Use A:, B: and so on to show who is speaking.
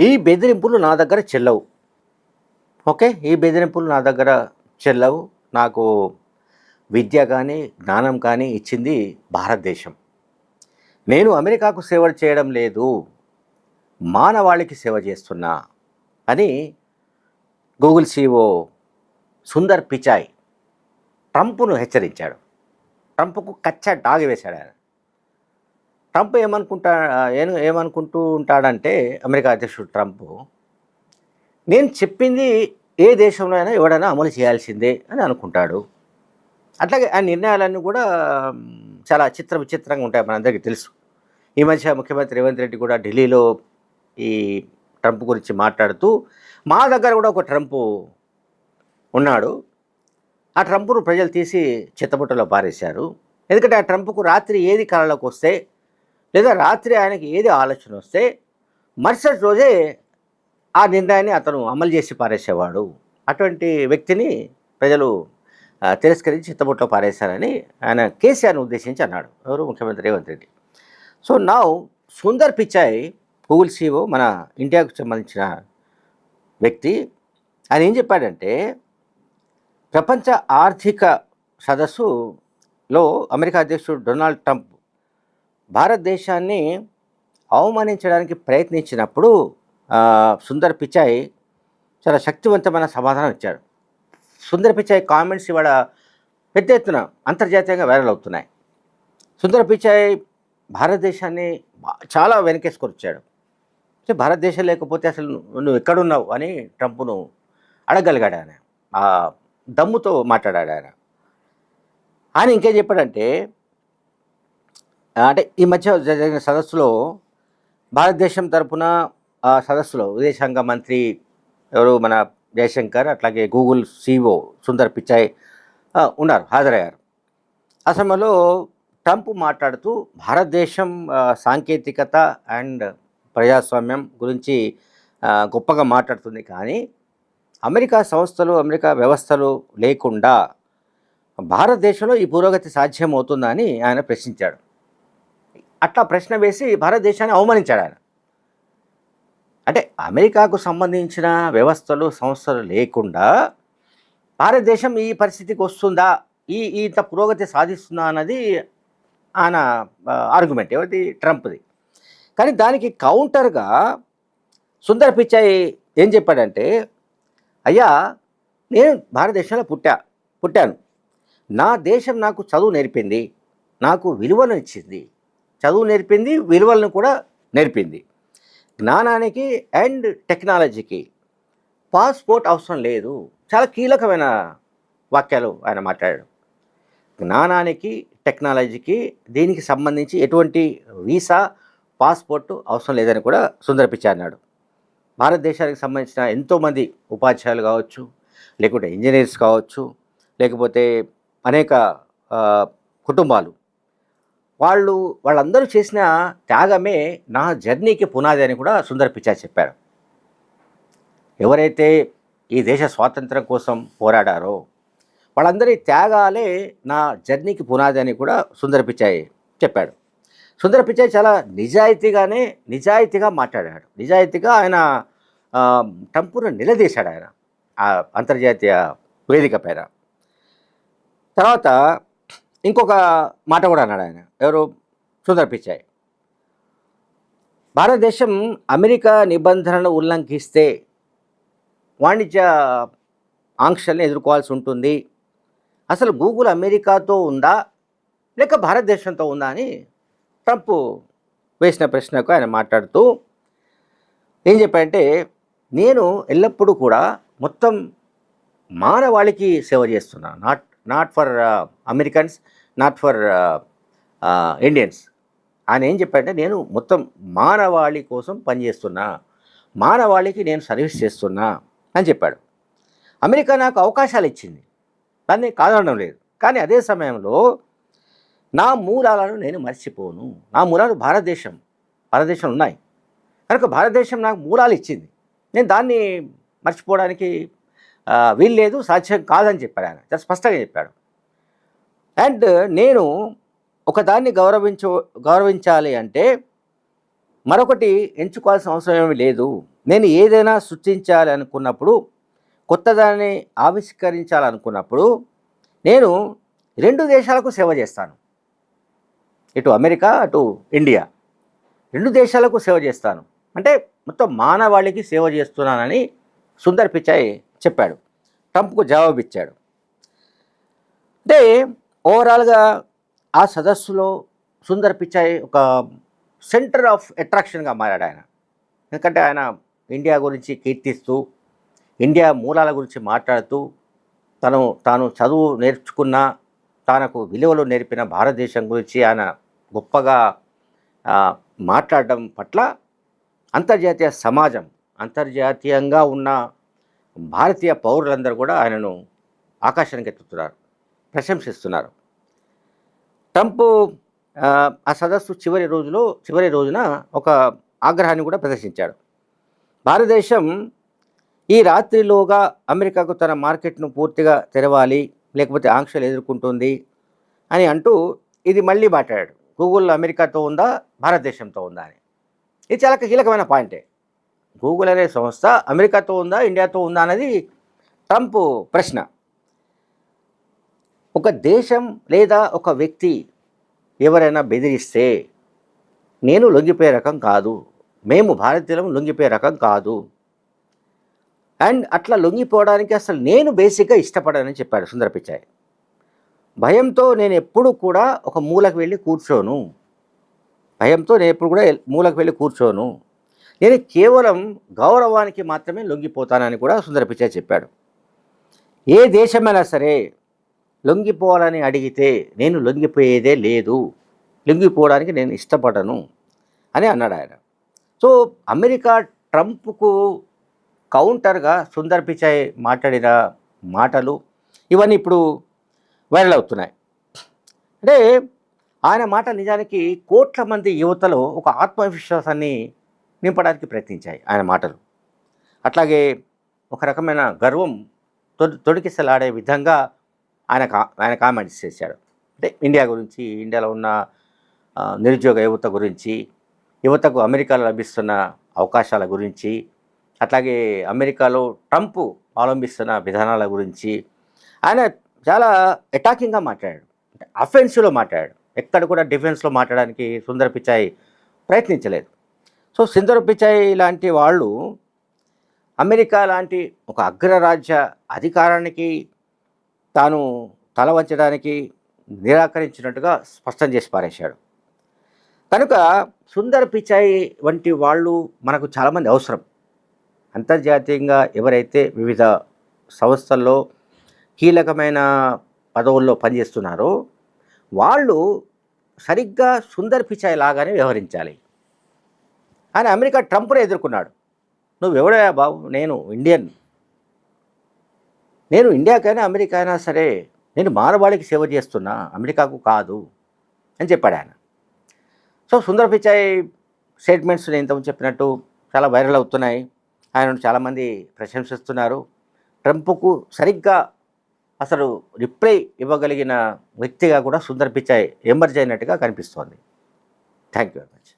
A: ఈ బెదిరింపులు నా దగ్గర చెల్లవు. ఓకే? ఈ బెదిరింపులు నా దగ్గర చెల్లవు. నాకు విద్య కానీ జ్ఞానం కానీ ఇచ్చింది భారతదేశం. నేను అమెరికాకు సేవ చేయడం లేదు. మానవాళికి సేవ చేస్తున్నా అని గూగుల్ సీఓ సుందర్ పిచాయ్ ట్రంప్ను హెచ్చరించాడు. ట్రంప్కు కచ్చ డాగి వేశాడు ఆయన. ట్రంప్ ఏమనుకుంటా ఏం ఏమనుకుంటూ ఉంటాడంటే అమెరికా అధ్యక్షుడు ట్రంప్ నేను చెప్పింది ఏ దేశంలో అయినా ఎవడైనా అమలు చేయాల్సిందే అని అనుకుంటాడు. అట్లాగే ఆ నిర్ణయాలన్నీ కూడా చాలా చిత్ర విచిత్రంగా ఉంటాయి మనందరికీ తెలుసు. ఈ మధ్య ముఖ్యమంత్రి రేవంత్ రెడ్డి కూడా ఢిల్లీలో ఈ ట్రంప్ గురించి మాట్లాడుతూ మా దగ్గర కూడా ఒక ట్రంప్ ఉన్నాడు. ఆ ట్రంప్ను ప్రజలు తీసి చిత్తబుట్టలో పారేశారు. ఎందుకంటే ఆ ట్రంప్కు రాత్రి ఏది కళలోకి వస్తే లేదా రాత్రి ఆయనకి ఏది ఆలోచన వస్తే మరుసటి రోజే ఆ నిర్ణయాన్ని అతను అమలు చేసి పారేసేవాడు. అటువంటి వ్యక్తిని ప్రజలు తిరస్కరించి చిత్తబుట్టలో పారేశారని ఆయన కేసీఆర్ను ఉద్దేశించి అన్నాడు. ఎవరు? ముఖ్యమంత్రి రేవంత్ రెడ్డి. సో నా సుందర్ పిచాయ్ గూగుల్ సీఓ మన ఇండియాకు సంబంధించిన వ్యక్తి ఆయన ఏం చెప్పాడంటే ప్రపంచ ఆర్థిక సదస్సులో అమెరికా అధ్యక్షుడు డొనాల్డ్ ట్రంప్ భారతదేశాన్ని అవమానించడానికి ప్రయత్నించినప్పుడు సుందర్ పిచాయ్ చాలా శక్తివంతమైన సమాధానం ఇచ్చాడు. సుందర్ పిచాయ్ కామెంట్స్ ఇవాళ పెద్ద ఎత్తున అంతర్జాతీయంగా వైరల్ అవుతున్నాయి. సుందర్ పిచాయ్ భారతదేశాన్ని చాలా వెనకేసుకొని వచ్చాడు అంటే భారతదేశం లేకపోతే అసలు నువ్వు నువ్వు ఎక్కడున్నావు అని ట్రంప్ను అడగలిగాడు ఆయన. ఆ దమ్ముతో మాట్లాడాడు ఆయన. ఆయన ఇంకేం చెప్పాడంటే అంటే ఈ మధ్య జరిగిన సదస్సులో భారతదేశం తరపున ఆ సదస్సులో విదేశాంగ మంత్రి ఎవరు మన జయశంకర్ అట్లాగే గూగుల్ సిఓ సుందర్ పిచాయ్ ఉన్నారు హాజరయ్యారు. ఆ సమయంలో ట్రంప్ మాట్లాడుతూ భారతదేశం సాంకేతికత అండ్ ప్రజాస్వామ్యం గురించి గొప్పగా మాట్లాడుతుంది. కానీ అమెరికా సంస్థలు అమెరికా వ్యవస్థలు లేకుండా భారతదేశంలో ఈ పురోగతి సాధ్యమవుతుందా అని ఆయన ప్రశ్నించాడు. అట్లా ప్రశ్న వేసి భారతదేశాన్ని అవమానించాడు ఆయన. అంటే అమెరికాకు సంబంధించిన వ్యవస్థలు సంస్థలు లేకుండా భారతదేశం ఈ పరిస్థితికి వస్తుందా? ఈ ఇంత పురోగతి సాధిస్తుందా అన్నది ఆయన ఆర్గ్యుమెంట్ ఏమిటి? ట్రంప్ది. కానీ దానికి కౌంటర్గా సుందర్ పిచ్చాయి ఏం చెప్పాడంటే అయ్యా నేను భారతదేశంలో పుట్టా పుట్టాను. నా దేశం నాకు చదువు నేర్పింది నాకు విలువను ఇచ్చింది. చదువు నేర్పింది విలువలను కూడా నేర్పింది. జ్ఞానానికి అండ్ టెక్నాలజీకి పాస్పోర్ట్ అవసరం లేదు. చాలా కీలకమైన వాక్యాలు ఆయన మాట్లాడాడు. జ్ఞానానికి టెక్నాలజీకి దీనికి సంబంధించి ఎటువంటి వీసా పాస్పోర్ట్ అవసరం లేదని కూడా సుందరపిచ్చి అన్నాడు. భారతదేశానికి సంబంధించిన ఎంతోమంది ఉపాధ్యాయులు కావచ్చు లేకుంటే ఇంజనీర్స్ కావచ్చు లేకపోతే అనేక కుటుంబాలు వాళ్ళు వాళ్ళందరూ చేసిన త్యాగమే నా జర్నీకి పునాది అని కూడా సుందర్ పిచ్చా చెప్పారు. ఎవరైతే ఈ దేశ స్వాతంత్రం కోసం పోరాడారో వాళ్ళందరి త్యాగాలే నా జర్నీకి పునాది అని కూడా సుందర పిచాయ్ చెప్పాడు. సుందర పిచాయ్ చాలా నిజాయితీగానే నిజాయితీగా మాట్లాడాడు. నిజాయితీగా ఆయన టంపును నిలదీశాడు ఆయన ఆ అంతర్జాతీయ వేదిక పైన. తర్వాత ఇంకొక మాట కూడా అన్నాడు ఆయన. ఎవరు? సుందర్ భారతదేశం అమెరికా నిబంధనలను ఉల్లంఘిస్తే వాణిజ్య ఆంక్షల్ని ఎదుర్కోవాల్సి ఉంటుంది. అసలు గూగుల్ అమెరికాతో ఉందా? లేక భారతదేశంతో ఉందా అని ట్రంప్ వేసిన ప్రశ్నకు ఆయన మాట్లాడుతూ ఏం చెప్పాడంటే నేను ఎల్లప్పుడూ కూడా మొత్తం మానవాళికి సేవ చేస్తున్నాను not not for Americans not for Indians. ఆయన ఏం చెప్పాడంటే నేను మొత్తం మానవాళి కోసం పనిచేస్తున్నా. మానవాళికి నేను సర్వీస్ చేస్తున్నా అని చెప్పాడు. అమెరికా నాకు అవకాశాలు ఇచ్చింది. దాన్ని కాదనడం లేదు. కానీ అదే సమయంలో నా మూలాలను నేను మర్చిపోను. నా మూలాలు భారతదేశం. భారతదేశం ఉన్నాయి. కనుక భారతదేశం నాకు మూలాలు ఇచ్చింది. నేను దాన్ని మర్చిపోవడానికి వీల్లేదు సాధ్యం కాదని చెప్పాడు ఆయన. చాలా స్పష్టంగా చెప్పాడు. అండ్ నేను ఒకదాన్ని గౌరవించ గౌరవించాలి అంటే మరొకటి ఎంచుకోవాల్సిన అవసరం ఏమీ లేదు. నేను ఏదైనా సృష్టించాలి అనుకున్నప్పుడు కొత్తదాన్ని ఆవిష్కరించాలనుకున్నప్పుడు నేను రెండు దేశాలకు సేవ చేస్తాను. ఇటు అమెరికా అటు ఇండియా. రెండు దేశాలకు సేవ చేస్తాను. అంటే మొత్తం మానవాళికి సేవ చేస్తున్నానని సుందర్ పిచాయ్ చెప్పాడు. ట్రంప్కు జవాబు ఇచ్చాడు అంటే ఓవరాల్గా ఆ సదస్సులో సుందర్ పిచాయ్ ఒక సెంటర్ ఆఫ్ అట్రాక్షన్గా మారాడు ఆయన. ఎందుకంటే ఆయన ఇండియా గురించి కీర్తిస్తూ ఇండియా మూలాల గురించి మాట్లాడుతూ తను తాను చదువు నేర్చుకున్న తనకు విలువలు నేర్పిన భారతదేశం గురించి ఆయన గొప్పగా మాట్లాడడం పట్ల అంతర్జాతీయ సమాజం అంతర్జాతీయంగా ఉన్న భారతీయ పౌరులందరూ కూడా ఆయనను ఆకాశానికి ఎత్తుతున్నారు ప్రశంసిస్తున్నారు. ట్రంప్ ఆ, సదస్సు చివరి రోజులో చివరి రోజున ఒక ఆగ్రహాన్ని కూడా ప్రదర్శించాడు. భారతదేశం ఈ రాత్రిలోగా అమెరికాకు తన మార్కెట్ను పూర్తిగా తెరవాలి లేకపోతే ఆంక్షలు ఎదుర్కొంటుంది అని అంటూ ఇది మళ్ళీ మాట్లాడాడు. గూగుల్ అమెరికాతో ఉందా భారతదేశంతో ఉందా అని. ఇది చాలా కీలకమైన పాయింటే. గూగుల్ అనే సంస్థ అమెరికాతో ఉందా ఇండియాతో ఉందా అనేది ట్రంప్ ప్రశ్న. ఒక దేశం లేదా ఒక వ్యక్తి ఎవరైనా బెదిరిస్తే నేను లొంగిపోయే రకం కాదు మేము భారతీయులం లొంగిపోయే రకం కాదు. అండ్ అట్లా లొంగిపోవడానికి అసలు నేను బేసిక్గా ఇష్టపడనని చెప్పాడు సుందర పిచాయ్ భయంతో నేను ఎప్పుడు కూడా ఒక మూలకు వెళ్ళి కూర్చోను. భయంతో నేను ఎప్పుడు కూడా మూలకు వెళ్ళి కూర్చోను. నేను కేవలం గౌరవానికి మాత్రమే లొంగిపోతానని కూడా సుందర పిచాయ్ చెప్పాడు. ఏ దేశమైనా సరే లొంగిపోవాలని అడిగితే నేను లొంగిపోయేదే లేదు లొంగిపోవడానికి నేను ఇష్టపడను అని అన్నాడు ఆయన. సో అమెరికా ట్రంప్కు కౌంటర్గా సుందర్ పిచాయ్ మాట్లాడిన మాటలు ఇవన్నీ ఇప్పుడు వైరల్ అవుతున్నాయి. అంటే ఆయన మాట నిజానికి కోట్ల మంది యువతలో ఒక ఆత్మవిశ్వాసాన్ని నింపడానికి ప్రయత్నించాయి ఆయన మాటలు. అట్లాగే ఒక రకమైన గర్వం తొడి తొడికిసలాడే విధంగా ఆయన కా ఆయన కామెంట్స్ చేశాడు. అంటే ఇండియా గురించి ఇండియాలో ఉన్న నిరుద్యోగ యువత గురించి యువతకు అమెరికాలో లభిస్తున్న అవకాశాల గురించి అట్లాగే అమెరికాలో ట్రంప్ అవలంబిస్తున్న విధానాల గురించి ఆయన చాలా అటాకింగ్గా మాట్లాడాడు. అంటే అఫెన్సివ్లో మాట్లాడాడు. ఎక్కడ కూడా డిఫెన్స్లో మాట్లాడడానికి సుందర పిచాయి ప్రయత్నించలేదు. సో సుందర పిచాయ్ లాంటి వాళ్ళు అమెరికా లాంటి ఒక అగ్రరాజ్య అధికారానికి తాను తల వంచడానికి నిరాకరించినట్టుగా స్పష్టం చేసి పారేశాడు. కనుక సుందర్ పిచాయ్ వంటి వాళ్ళు మనకు చాలామంది అవసరం. అంతర్జాతీయంగా ఎవరైతే వివిధ సంస్థల్లో కీలకమైన పదవుల్లో పనిచేస్తున్నారో వాళ్ళు సరిగ్గా సుందర్ పిచాయ్ లాగానే వ్యవహరించాలి. ఆయన అమెరికా ట్రంప్ను ఎదుర్కొన్నాడు. నువ్వు ఎవడయా బాబు? నేను ఇండియన్. నేను ఇండియాకైనా అమెరికా అయినా సరే నేను మానవాళికి సేవ చేస్తున్నా అమెరికాకు కాదు అని చెప్పాడు ఆయన. సో సుందర్ పిచాయ్ స్టేట్మెంట్స్ నేను ఇంతకుముందు చెప్పినట్టు చాలా వైరల్ అవుతున్నాయి. ఆయనను చాలామంది ప్రశంసిస్తున్నారు. ట్రంప్కు సరిగ్గా అసలు రిప్లై ఇవ్వగలిగిన వ్యక్తిగా కూడా సుందర్ పిచాయ్ ఎమర్జ్ అయినట్టుగా కనిపిస్తోంది. Thank you very much.